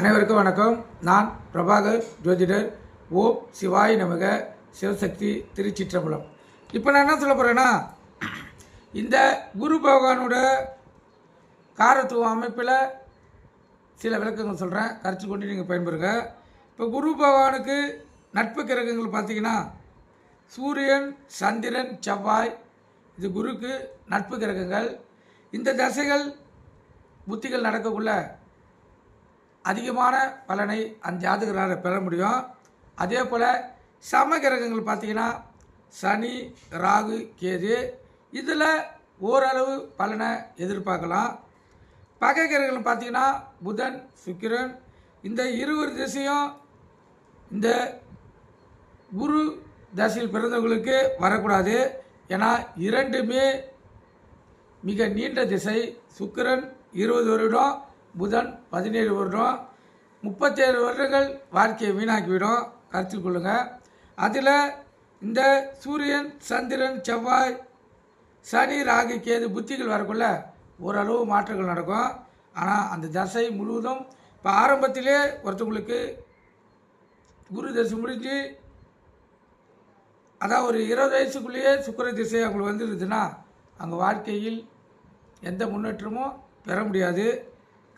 அனைவருக்கும் வணக்கம். நான் பிரபாகர் ஜோதிடர். ஓம் சிவாய் நமக. சிவசக்தி திருச்சிற்றம்பலம். இப்போ நான் என்ன சொல்ல போகிறேன்னா இந்த குரு பகவானோட காரத்துவ அமைப்பில் சில விளக்கங்கள் சொல்கிறேன் கரைச்சி கொண்டு நீங்கள் பயன்பெறுங்க. இப்போ குரு பகவானுக்கு நட்பு கிரகங்கள் பார்த்தீங்கன்னா சூரியன் சந்திரன் செவ்வாய் இது குருக்கு நட்பு கிரகங்கள். இந்த தசைகள் புத்திகள் நடக்கக்குள்ள அதிகமான பலனை அந்த ஜாதகரால் பெற முடியும். அதே போல் சம கிரகங்கள் பார்த்தீங்கன்னா சனி ராகு கேது இதில் ஓரளவு பலனை எதிர்பார்க்கலாம். பகை கிரகங்கள் பார்த்தீங்கன்னா புதன் சுக்கிரன் இந்த இருவர் திசையும் இந்த குரு தசையில் பிறந்தவங்களுக்கு வரக்கூடாது. ஏன்னா இரண்டுமே மிக நீண்ட திசை. சுக்கிரன் இருபது வருடம் புதன் பதினேழு வருடம் முப்பத்தேழு வருடங்கள் வாழ்க்கையை வீணாக்கிவிடும். கருத்தில் கொள்ளுங்கள் அதில் இந்த சூரியன் சந்திரன் செவ்வாய் சனி ராகு கேது புத்திகள் வரக்குள்ள ஓரளவு மாற்றங்கள் நடக்கும். ஆனால் அந்த தசை முழுவதும் இப்போ ஆரம்பத்திலே ஒருத்தவங்களுக்கு குரு தசை முடிஞ்சு அதான் ஒரு இருபது வயசுக்குள்ளேயே சுக்கர திசை அவங்களுக்கு வந்துருதுன்னா அவங்க வாழ்க்கையில் எந்த முன்னேற்றமும் பெற முடியாது.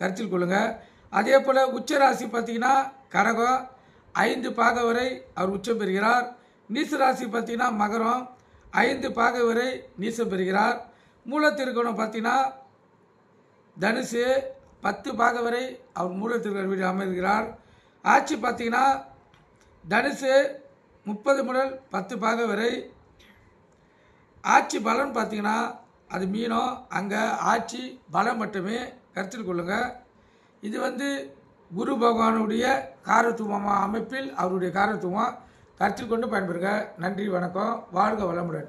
கருத்தில் கொள்ளுங்கள் அதே போல் உச்ச ராசி பார்த்தீங்கன்னா கரகம் ஐந்து பாக வரை அவர் உச்சம் பெறுகிறார். நீச ராசி பார்த்தீங்கன்னா மகரம் ஐந்து பாக வரை நீசம் பெறுகிறார். மூலத்திருக்கோணம் பார்த்தீங்கன்னா தனுசு பத்து பாக வரை அவர் மூலத்திருக்கிற வீடு அமைகிறார் ஆட்சி பார்த்தீங்கன்னா தனுசு முப்பது முதல் பத்து பாக வரை ஆட்சி பலன் பார்த்தீங்கன்னா அது மீனம் அங்கே ஆட்சி பலம் மட்டுமே கருத்தில் கொள்ளுங்கள் இது வந்து குரு பகவானுடைய காரத்துவமாக அமைப்பில் அவருடைய காரத்துவம் கருத்தில் கொண்டு பயன்பெறுங்க நன்றி வணக்கம். வாழ்க வளமுடன்.